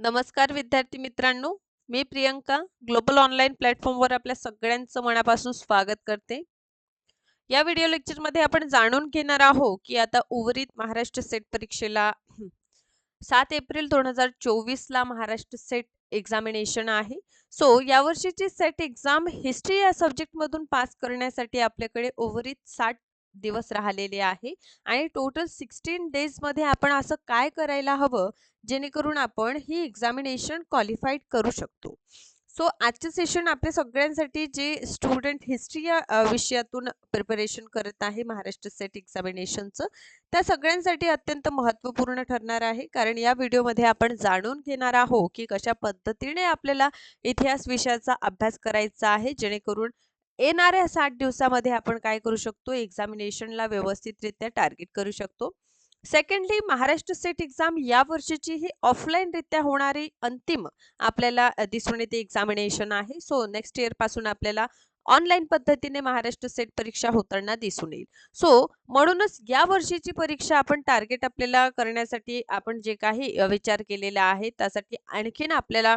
नमस्कार विद्यार्थी मित्रांनो मी प्रियंका ग्लोबल ऑनलाईन प्लॅटफॉर्मवर आपल्या सगळ्यांचं मनापासून स्वागत करते. या व्हिडिओ लेक्चरमध्ये आपण जाणून घेणार आहोत की आता उर्वरित महाराष्ट्र सेट परीक्षेला सात एप्रिल दोन हजार चोवीसला महाराष्ट्र सेट एक्झामिनेशन आहे. सो यावर्षीची सेट एक्झाम हिस्ट्री या सब्जेक्टमधून पास करण्यासाठी आपल्याकडे उर्वरित साठ दिवस राहिलेले आहे आणि टोटल सिक्स्टीन डेजमध्ये आपण असं काय करायला हवं? जेणेकरून आपण ही एक्झामिनेशन क्वालिफाईड करू शकतो. सो आजचे सेशन आपल्या सगळ्यांसाठी जे स्टुडंट हिस्ट्री या विषयातून प्रिपरेशन करत आहे महाराष्ट्र सेट एक्झामिनेशनचं त्या सगळ्यांसाठी अत्यंत महत्त्वपूर्ण ठरणार आहे. कारण या व्हिडिओमध्ये आपण जाणून घेणार आहोत की कशा पद्धतीने आपल्याला इतिहास विषयाचा अभ्यास करायचा आहे जेणेकरून येणाऱ्या साठ दिवसामध्ये आपण काय करू शकतो? एक्झामिनेशनला व्यवस्थितरित्या टार्गेट करू शकतो. सेकंडली महाराष्ट्र सेट एक्झाम या वर्षीची ही ऑफलाईनरित्या होणारी अंतिम आपल्याला दिसून येते एक्झामिनेशन आहे. सो नेक्स्ट इयरपासून आपल्याला ऑनलाईन पद्धतीने महाराष्ट्र सेट परीक्षा होताना दिसून येईल. सो म्हणूनच या वर्षीची परीक्षा आपण टार्गेट आपल्याला करण्यासाठी आपण जे काही विचार केलेला आहे त्यासाठी आणखीन आपल्याला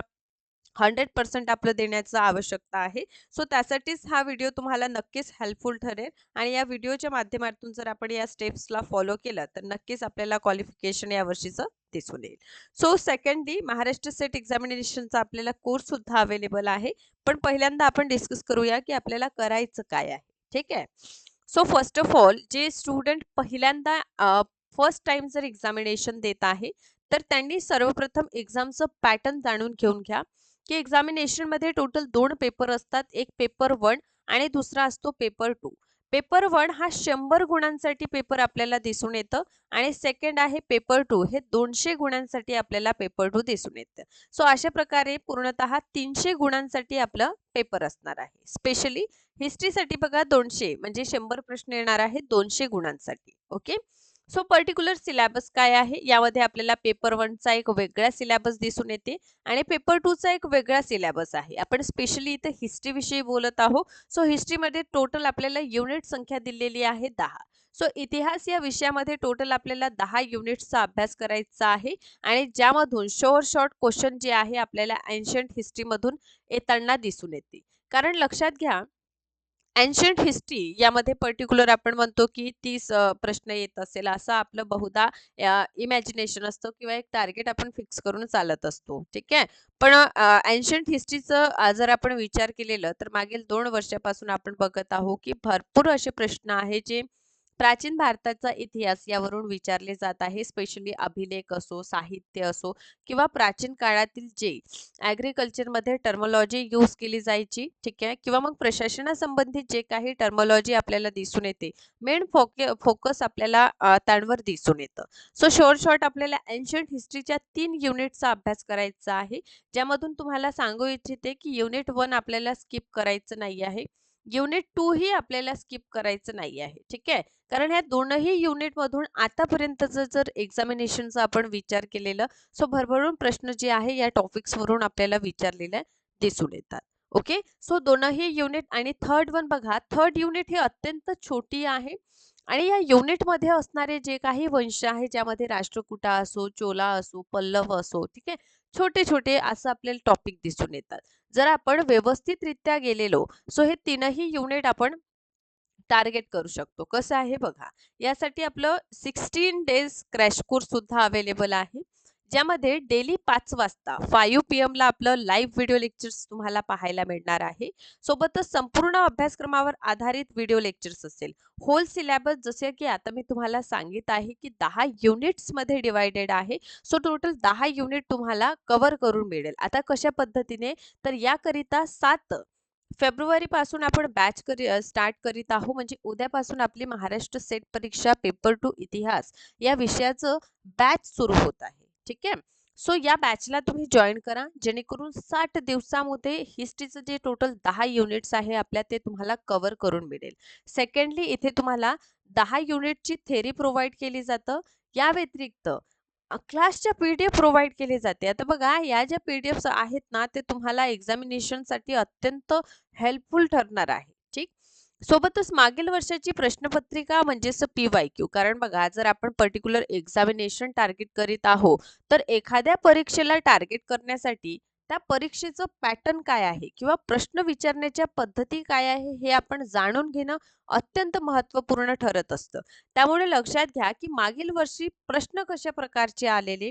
हंड्रेड पर्सेंट आपलं देण्याचं आवश्यकता आहे. सो त्यासाठीच हा व्हिडिओ तुम्हाला नक्कीच हेल्पफुल ठरेल. आणि या व्हिडिओच्या माध्यमातून जर आपण या स्टेप्सला फॉलो केलं तर नक्कीच आपल्याला क्वालिफिकेशन या वर्षीचं दिसून येईल. सो सेकंडली महाराष्ट्र सेट एक्झामिनेशनचा आपल्याला कोर्स सुद्धा अवेलेबल आहे. पण पहिल्यांदा आपण डिस्कस करूया की आपल्याला करायचं काय आहे. ठीक आहे? सो फर्स्ट ऑफ ऑल जे स्टुडंट पहिल्यांदा फर्स्ट टाइम जर एक्झामिनेशन देत आहे तर त्यांनी सर्वप्रथम एक्झामचं पॅटर्न जाणून घेऊन घ्या. की एक्झामिनेशनमध्ये टोटल दोन पेपर असतात. एक पेपर वन आणि दुसरा असतो पेपर टू पेपर वन हा शंभर गुणांसाठी पेपर आपल्याला दिसून येतं आणि सेकंड आहे पेपर टू हे दोनशे गुणांसाठी आपल्याला पेपर टू दिसून येतं. सो अशा प्रकारे पूर्णतः तीनशे गुणांसाठी आपलं पेपर असणार आहे. स्पेशली हिस्ट्रीसाठी बघा दोनशे म्हणजे शंभर प्रश्न येणार आहे दोनशे गुणांसाठी. ओके सो पर्टिक्युलर सिलॅबस काय आहे? यामध्ये आपल्याला पेपर वनचा एक वेगळा सिलॅबस दिसून येते आणि पेपर टूचा एक वेगळा सिलॅबस आहे. आपण स्पेशली इथं हिस्ट्री विषयी बोलत आहोत. सो हिस्ट्रीमध्ये टोटल आपल्याला युनिट संख्या दिलेली आहे दहा. सो इतिहास या विषयामध्ये टोटल आपल्याला दहा युनिट्सचा अभ्यास करायचा आहे आणि ज्यामधून शोअर शॉर्ट क्वेश्चन जे आहे आपल्याला एन्शंट हिस्ट्रीमधून येताना दिसून येते. कारण लक्षात घ्या एन्शंट हिस्ट्री यामध्ये पर्टिक्युलर आपण म्हणतो की तीस प्रश्न येत असेल असं आपलं बहुधा इमॅजिनेशन असतं किंवा एक टार्गेट आपण फिक्स करून चालत असतो. ठीक आहे? पण एन्शंट हिस्ट्रीचं जर आपण विचार केलेलं तर मागील दोन वर्षापासून आपण बघत आहोत की भरपूर असे प्रश्न आहे जे प्राचीन भारताचा इतिहास यावरून विचारले जात आहे. स्पेशली अभिलेख असो साहित्य असो किंवा प्राचीन काळातील जे ॲग्रिकल्चरमध्ये टर्मॉलॉजी यूज केली जायची ठीक आहे? किंवा मग प्रशासनासंबंधित जे काही टर्मॉलॉजी आपल्याला दिसून येते मेन फोके फोकस आपल्याला त्यांवर दिसून येतं. सो शॉर्ट शॉर्ट आपल्याला एन्शंट हिस्ट्रीच्या तीन युनिटचा अभ्यास करायचा आहे. ज्यामधून तुम्हाला सांगू इच्छिते की युनिट वन आपल्याला स्किप करायचं नाही आहे. युनिट टू ही आपल्याला स्किप करायचं नाही आहे ठीक आहे? कारण ह्या दोनही युनिटमधून आतापर्यंतचं जर एक्झामिनेशनचा आपण विचार केलेलं सो भरभरून प्रश्न जे आहे या टॉपिक्सवरून आपल्याला विचारलेले दिसून येतात ओके? सो दोनही युनिट आणि थर्ड वन बघा थर्ड युनिट ही अत्यंत छोटी आहे. आणि या युनिटमध्ये असणारे जे काही वंश आहे ज्यामध्ये राष्ट्रकुटा असो चोला असो पल्लव असो ठीक आहे? छोटे छोटे असं आपल्याला टॉपिक दिसून येतात. जर आपण व्यवस्थितरित्या गेलेलो सो हे तीनही युनिट आपण टार्गेट करू शकतो. कसं आहे बघा? यासाठी आपलं सिक्स्टीन डेज क्रॅश कोर्स सुद्धा अवेलेबल आहे. ज्यामध्ये डेली पाच वाजता फाईव्ह पी एमला आपलं लाईव्ह व्हिडिओ लेक्चर्स तुम्हाला पाहायला मिळणार आहे. सोबतच संपूर्ण अभ्यासक्रमावर आधारित व्हिडिओ लेक्चर्स असेल. होल सिलेबस जसे की आता मी तुम्हाला सांगित आहे की दहा युनिट्समध्ये डिवायडेड आहे. सो टोटल दहा युनिट तुम्हाला कव्हर करून मिळेल. आता कशा पद्धतीने? तर याकरिता सात फेब्रुवारी पासून आपण बॅच करी स्टार्ट करीत आहोत. म्हणजे उद्यापासून आपली महाराष्ट्र सेट परीक्षा पेपर टू इतिहास या विषयाचं बॅच सुरू होत आहे. ठीक आहे? सो या बॅचला तुम्ही जॉईन करा. जेणेकरून साठ दिवसामध्ये हिस्ट्रीचं जे टोटल दहा युनिट्स आहे आपल्या ते तुम्हाला कव्हर करून मिळेल. सेकंडली इथे तुम्हाला दहा युनिटची थेरी प्रोव्हाइड केली जातं. या व्यतिरिक्त क्लासच्या पी डी एफ प्रोव्हाइड केले जाते. आता बघा या ज्या पी डी एफ आहेत ना ते तुम्हाला एक्झामिनेशनसाठी अत्यंत हेल्पफुल ठरणार आहे. सोबतच मागील वर्षाची प्रश्नपत्रिका म्हणजेच पी वाय क्यू कारण बघा जर आपण पर्टिक्युलर एक्झामिनेशन टार्गेट करीत आहोत तर एखाद्या परीक्षेला टार्गेट करण्यासाठी त्या परीक्षेचं पॅटर्न काय आहे किंवा प्रश्न विचारण्याच्या पद्धती काय आहे हे आपण जाणून घेणं अत्यंत महत्त्वपूर्ण ठरत असतं. त्यामुळे लक्षात घ्या की मागील वर्षी प्रश्न कशा प्रकारचे आलेले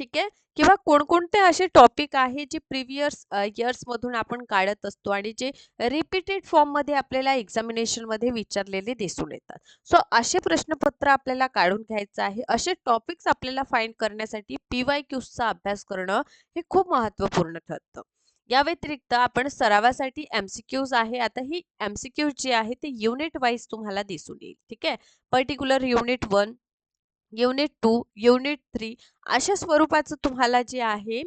ठीक आहे? किंवा कोणकोणते असे टॉपिक आहे जे प्रिव्हियस इयर्स मधून आपण काढत असतो आणि जे रिपीटेड फॉर्ममध्ये आपल्याला एक्झामिनेशनमध्ये विचारलेले दिसून येतात? सो असे प्रश्नपत्र आपल्याला काढून घ्यायचं आहे. असे टॉपिक्स आपल्याला फाईंड करण्यासाठी पी वाय क्यूजचा अभ्यास करणं हे खूप महत्त्वपूर्ण ठरतं. या व्यतिरिक्त आपण सरावासाठी एमसीक्यूज आहे. आता ही एमसीक्यूज जी आहे ते युनिट वाईज तुम्हाला दिसून येईल. ठीक आहे? Particular unit one unit two unit three अशा स्वरूपाचं तुम्हाला जे आहे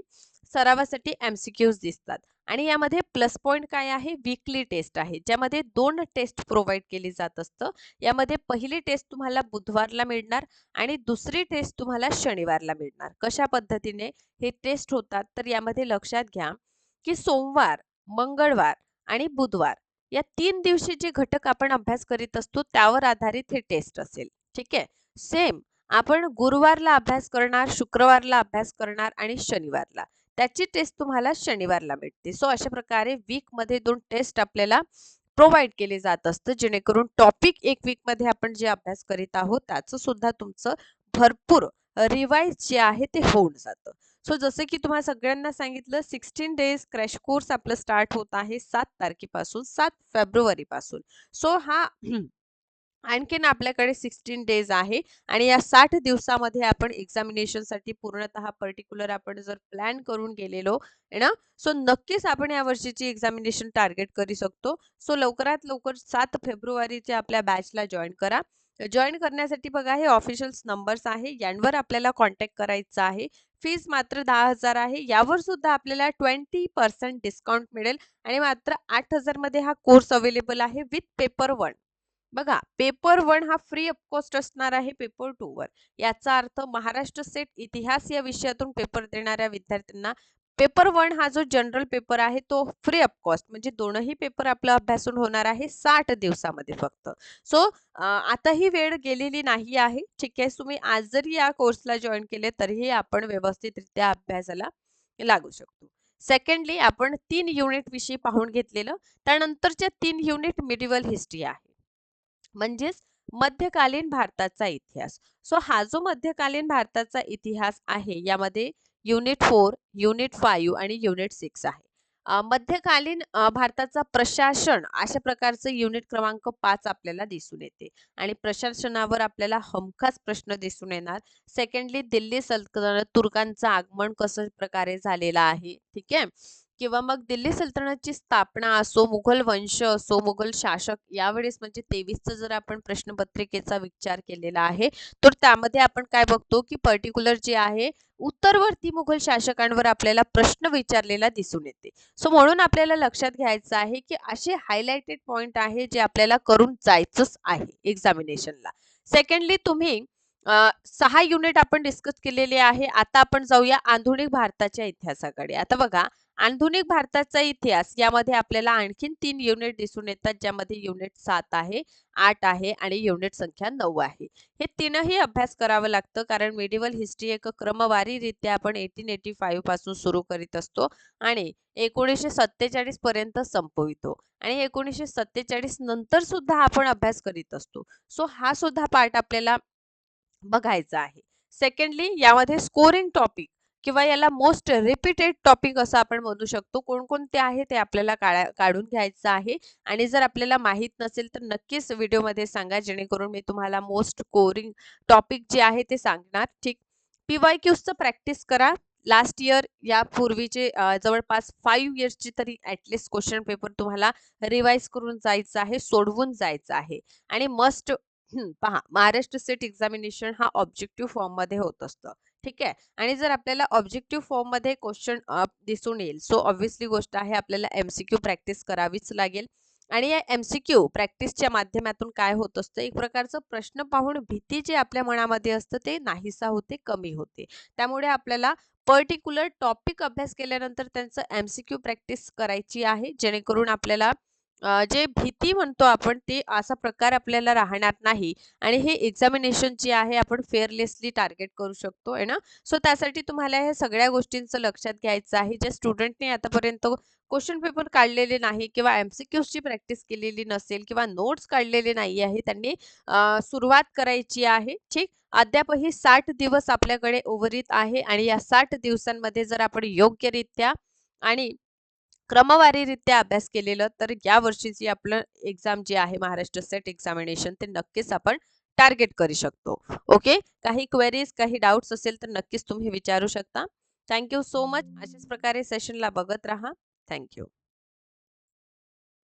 सरावासाठी एमसीक्यूज दिसतात. आणि यामध्ये प्लस पॉईंट काय आहे? वीकली टेस्ट आहे. ज्यामध्ये दोन टेस्ट प्रोव्हाइड केली जात असतं. यामध्ये पहिली टेस्ट तुम्हाला बुधवारला मिळणार आणि दुसरी टेस्ट तुम्हाला शनिवारला मिळणार. कशा पद्धतीने हे टेस्ट होतात? तर यामध्ये लक्षात घ्या की सोमवार मंगळवार आणि बुधवार या तीन दिवशी जे घटक आपण अभ्यास करीत असतो त्यावर आधारित हे टेस्ट असेल. ठीक आहे? सेम आपण गुरुवारला अभ्यास करणार शुक्रवारला अभ्यास करणार आणि शनिवारला. त्याची टेस्ट तुम्हाला शनिवारला भेटते. सो अशा प्रकारे वीकमध्ये दोन टेस्ट आपल्याला प्रोव्हाइड केले जात असतं. जेणेकरून टॉपिक एक वीकमध्ये आपण जे अभ्यास करीत आहोत त्याचं सुद्धा तुमचं भरपूर रिवाइज जे आहे ते होऊन जातं. सो जसं की तुम्हाला सगळ्यांना सांगितलं सिक्स्टीन डेज क्रॅश कोर्स आपलं स्टार्ट होत आहे सात तारखेपासून सात फेब्रुवारी पासून सो हा आणखीन आपल्याकडे सिक्स्टीन डेज आहे. आणि या साठ दिवसामध्ये आपण एक्झामिनेशनसाठी पूर्णतः पर्टिक्युलर आपण जर प्लॅन करून गेलेलो ना? सो नक्कीच आपण या वर्षीची एक्झामिनेशन टार्गेट करू शकतो. सो लवकरात लवकर सात फेब्रुवारीच्या आपल्या बॅचला जॉईन करा. जॉईन करण्यासाठी बघा हे ऑफिशियल्स नंबर्स आहे. यांवर आपल्याला कॉन्टॅक्ट करायचा आहे. फीज मात्र दहा हजार आहे. यावर सुद्धा आपल्याला ट्वेंटी पर्सेंट डिस्काउंट मिळेल. आणि मात्र आठ हजारमध्ये हा कोर्स अवेलेबल आहे विथ पेपर वन बघा पेपर वन हा फ्री ऑफकॉस्ट असणार आहे पेपर टू वर. याचा अर्थ महाराष्ट्र सेट इतिहास या विषयातून पेपर देणाऱ्या विद्यार्थ्यांना पेपर वन हा जो जनरल पेपर आहे तो फ्री ऑफ कॉस्ट म्हणजे दोनही पेपर आपला अभ्यासून होणार आहे साठ दिवसामध्ये फक्त. सो आता ही वेळ गेलेली नाही आहे. ठीक आहे तुम्ही आज जरी या कोर्सला जॉईन केले तरीही आपण व्यवस्थितरित्या अभ्यासाला लागू शकतो. सेकंडली आपण तीन युनिट विषयी पाहून घेतलेलं. त्यानंतरच्या तीन युनिट मिडिवल हिस्ट्री आहे. म्हणजेच मध्यकालीन भारताचा इतिहास. सो हा जो मध्यकालीन भारताचा इतिहास आहे यामध्ये युनिट फोर युनिट फाईव्ह आणि युनिट सिक्स आहे. मध्यकालीन भारताचा प्रशासन अशा प्रकारचं युनिट क्रमांक पाच आपल्याला दिसून येते. आणि प्रशासनावर आपल्याला हमखास प्रश्न दिसून येणार. सेकंडली दिल्ली सल्तनत तुर्कांचं आगमन कसं प्रकारे झालेलं आहे? ठीक आहे? किंवा मग दिल्ली सल्तनतची स्थापना असो मुघल वंश असो मुघल शासक यावेळेस म्हणजे तेवीसचा जर आपण प्रश्नपत्रिकेचा विचार केलेला आहे तर त्यामध्ये आपण काय बघतो की पर्टिक्युलर जे आहे उत्तरवर्ती मुघल शासकांवर आपल्याला प्रश्न विचारलेला दिसून येते. सो म्हणून आपल्याला लक्षात घ्यायचं आहे की असे हायलाइटेड पॉइंट आहे जे आपल्याला करून जायचंच आहे एक्झामिनेशनला सेकंडली तुम्ही सहा युनिट आपण डिस्कस केलेले आहे. आता आपण जाऊया आधुनिक भारताच्या इतिहासाकडे. आता बघा आधुनिक भारताचा इतिहास यामध्ये आपल्याला आणखीन तीन युनिट दिसून येतात ज्यामध्ये युनिट सात आहे आठ आहे आणि युनिट संख्या नऊ आहे. हे तीनही अभ्यास करावं लागतं कारण मेडिवल हिस्ट्री एक क्रमवारीरित्या आपण एटीन एटी फाईव्हपासून सुरू करीत असतो आणि एकोणीसशे सत्तेचाळीस पर्यंत संपवितो आणि एकोणीसशे सत्तेचाळीस नंतर सुद्धा आपण अभ्यास करीत असतो. सो हा सुद्धा पार्ट आपल्याला बघायचा आहे. सेकंडली यामध्ये स्कोरिंग टॉपिक किंवा याला मोस्ट रिपीटेड टॉपिक असं आपण म्हणू शकतो. कोणकोणते आहे ते आपल्याला काढून घ्यायचं आहे. आणि जर आपल्याला माहीत नसेल तर नक्कीच व्हिडिओमध्ये सांगा जेणेकरून मी तुम्हाला मोस्ट कोरिंग टॉपिक जे आहे ते सांगणार. ठीक. पी वाय क्यूजचं प्रॅक्टिस करा. लास्ट इयर या पूर्वीचे जवळपास फाईव्ह इयर्सची तरी ऍटलिस्ट क्वेश्चन पेपर तुम्हाला रिवाइज करून जायचं आहे सोडवून जायचं आहे. आणि मस्ट पहा महाराष्ट्र स्टेट एक्झामिनेशन हा ऑब्जेक्टिव्ह फॉर्ममध्ये होत असतं. ठीक आहे? आणि जर आपल्याला ऑब्जेक्टिव्ह फॉर्ममध्ये क्वेश्चन दिसून येईल सो ऑब्व्हियसली गोष्ट आहे आपल्याला एमसीक्यू प्रॅक्टिस करावीच लागेल. आणि या एमसीक्यू प्रॅक्टिसच्या माध्यमातून काय होत असतं? एक प्रकारचं प्रश्न पाहून भीती जे आपल्या मनामध्ये असतं ते नाहीसा होते कमी होते. त्यामुळे आपल्याला पर्टिक्युलर टॉपिक अभ्यास केल्यानंतर त्यांचं एमसीक्यू प्रॅक्टिस करायची आहे जेणेकरून आपल्याला जे भीती म्हणतो आपण ते असा प्रकार आपल्याला राहणार नाही आणि हे एक्झामिनेशन जे आहे आपण फेअरलेसली टार्गेट करू शकतो आहे ना. सो त्यासाठी तुम्हाला ह्या सगळ्या गोष्टींचं लक्षात घ्यायचं आहे. ज्या स्टुडंटने आतापर्यंत क्वेश्चन पेपर काढलेले नाही किंवा एम-सी-क्यूजची प्रॅक्टिस केलेली नसेल किंवा नोट्स काढलेले नाही आहे त्यांनी सुरुवात करायची आहे. ठीक. अद्यापही साठ दिवस आपल्याकडे उर्वरित आहे आणि या साठ दिवसांमध्ये जर आपण योग्यरित्या आणि क्रमवारीरित्या अभ्यास केलेलं तर या वर्षीची आपलं एक्झाम जी आहे महाराष्ट्र सेट एक्झामिनेशन ते नक्कीच आपण टार्गेट करू शकतो. ओके. काही क्वेरीज, काही डाउट्स असेल तर नक्कीच तुम्ही विचारू शकता. Thank you so much. अशाच प्रकारे सेशनला बघत राहा. Thank you.